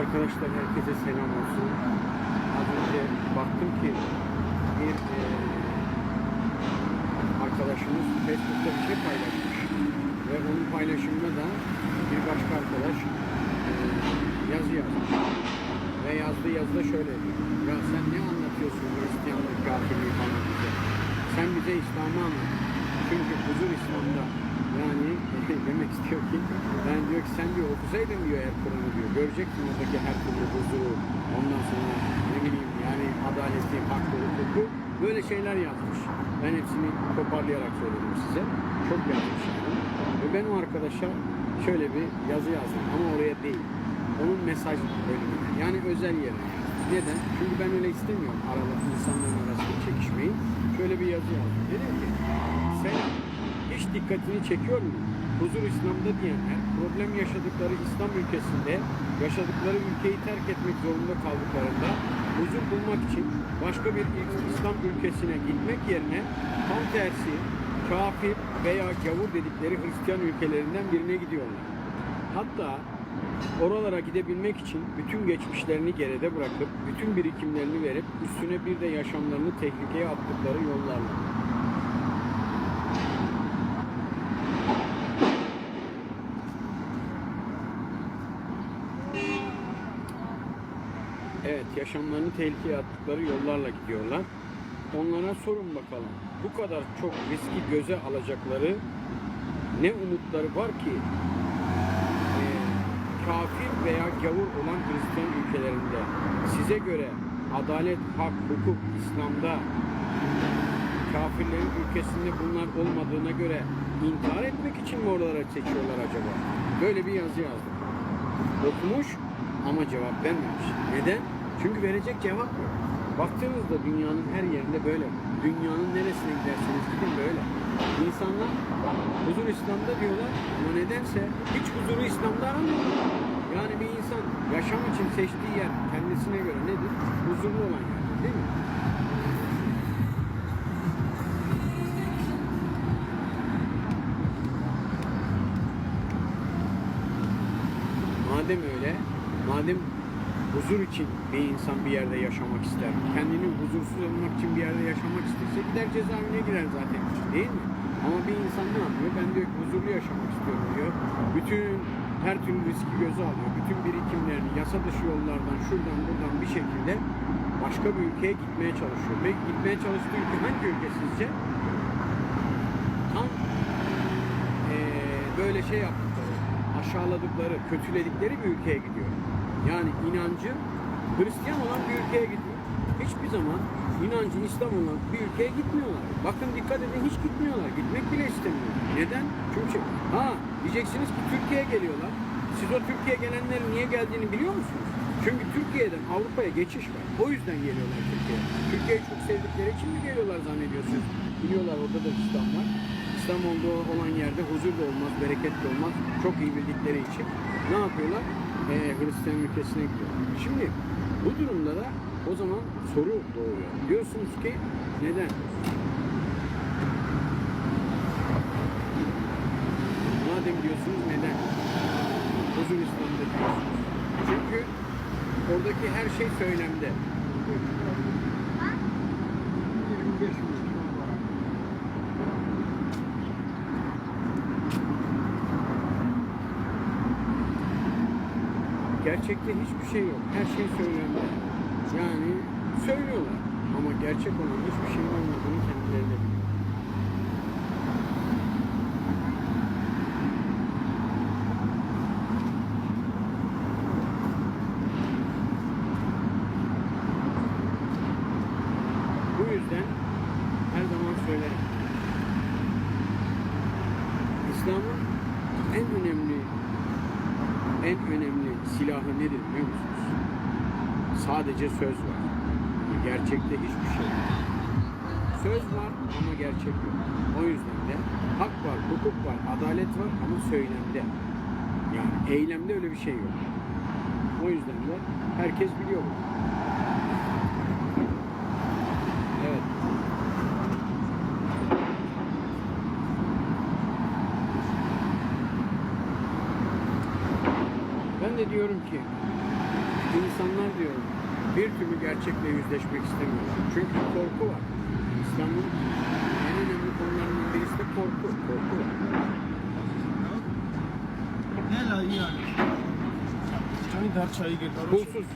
Arkadaşlar herkese selam olsun. Az önce baktım ki bir eee, arkadaşımız Facebook'ta bir şey paylaşmış. Ve onun paylaşımına da bir başka arkadaş eee, yazı yazmış. Ve yazdığı yazıda şöyle. Ya sen ne anlatıyorsun Hristiyanlık, kafirliği falan bize? Sen bize İslam'ı anlat. Çünkü huzur İslam'da. Yani demek istiyor ki yani diyor ki sen diyor okusaydın diyor eğer Kur'an'ı diyor. Görecektin oradaki her türlü huzuru. Ondan sonra ne bileyim yani adaleti, hakkı, hukuku böyle şeyler yazmış. Ben hepsini toparlayarak söyledim size. Çok yazmış. Ve ben o arkadaşa şöyle bir yazı yazdım ama oraya değil. Onun mesaj bölümüne yani özel yerine. Neden? Çünkü ben öyle istemiyorum aralık insanların arasında çekişmeyi. Şöyle bir yazı yazdım. Dedim ki sen hiç dikkatini çekiyor mu? Huzur İslam'da diyenler problem yaşadıkları İslam ülkesinde yaşadıkları ülkeyi terk etmek zorunda kaldıklarında huzur bulmak için başka bir İslam ülkesine gitmek yerine tam tersi kafir veya gavur dedikleri Hristiyan ülkelerinden birine gidiyorlar. Hatta oralara gidebilmek için bütün geçmişlerini geride bırakıp bütün birikimlerini verip üstüne bir de yaşamlarını tehlikeye attıkları yollarla. Evet, yaşamlarını tehlikeye attıkları yollarla gidiyorlar. Onlara sorun bakalım. Bu kadar çok riski göze alacakları ne umutları var ki e, kafir veya gavur olan Hristiyan ülkelerinde size göre adalet, hak, hukuk, İslam'da kafirlerin ülkesinde bunlar olmadığına göre intihar etmek için mi oralara çekiyorlar acaba? Böyle bir yazı yazdım. Okumuş ama cevap vermemiş. Neden? Çünkü verecek cevap yok. Baktığınızda dünyanın her yerinde böyle. Dünyanın neresine giderseniz gidin böyle. İnsanlar huzur İslam'da diyorlar ama nedense hiç huzuru İslam'da aramıyorlar. Yani bir insan yaşam için seçtiği yer kendisine göre nedir? Huzurlu olan yerdir değil mi? Madem öyle, madem huzur için bir insan bir yerde yaşamak ister, kendini huzursuz olmak için bir yerde yaşamak isterse gider cezaevine girer zaten, değil mi? Ama bir insan ne yapıyor? Ben diyor huzurlu yaşamak istiyorum diyor. Bütün her türlü riski göze alıyor. Bütün birikimlerini yasa dışı yollardan şuradan buradan bir şekilde başka bir ülkeye gitmeye çalışıyor. Peki gitmeye çalıştığı ülke hangi ülke sizce? Tam eee, böyle şey yaptıkları, aşağıladıkları, kötüledikleri bir ülkeye gidiyor. Yani inancı Hristiyan olan bir ülkeye gidiyor. Hiçbir zaman inancı İslam olan bir ülkeye gitmiyorlar. Bakın dikkat edin hiç gitmiyorlar. Gitmek bile istemiyor. Neden? Çünkü ha diyeceksiniz ki Türkiye'ye geliyorlar. Siz o Türkiye'ye gelenlerin niye geldiğini biliyor musunuz? Çünkü Türkiye'den Avrupa'ya geçiş var. O yüzden geliyorlar Türkiye'ye. Türkiye'yi çok sevdikleri için mi geliyorlar zannediyorsunuz? Biliyorlar orada da İslam var. İslam olduğu olan yerde huzur da olmaz, bereket de olmaz. Çok iyi bildikleri için ne yapıyorlar? Ee, Hristiyan ülkesine gidiyorlar. Şimdi bu durumda da o zaman soru doğuyor. Diyorsunuz ki neden? Madem diyorsunuz neden? Huzur İslam'da diyorsunuz. Çünkü oradaki her şey söylemde. Gerçekte hiçbir şey yok. Her şey söylemde. Yani söylüyorlar. Ama gerçek olan hiçbir şey olmadığını kendileri biliyor. Bu yüzden her zaman söylerim. İslam'ın en önemli en önemli silahı nedir biliyor musunuz? Sadece söz var. Gerçekte hiçbir şey yok. Söz var ama gerçek yok. O yüzden de hak var, hukuk var, adalet var ama söylemde. Yani eylemde öyle bir şey yok. O yüzden de herkes biliyor bunu. Evet. Ben de diyorum ki insanlar diyor bir türlü gerçekle yüzleşmek istemiyorlar. Çünkü korku var. İslam'ın en önemli konularından birisi de korku. Korku var. Ne la yani? Çayı dar çayı getir. Pulsuz.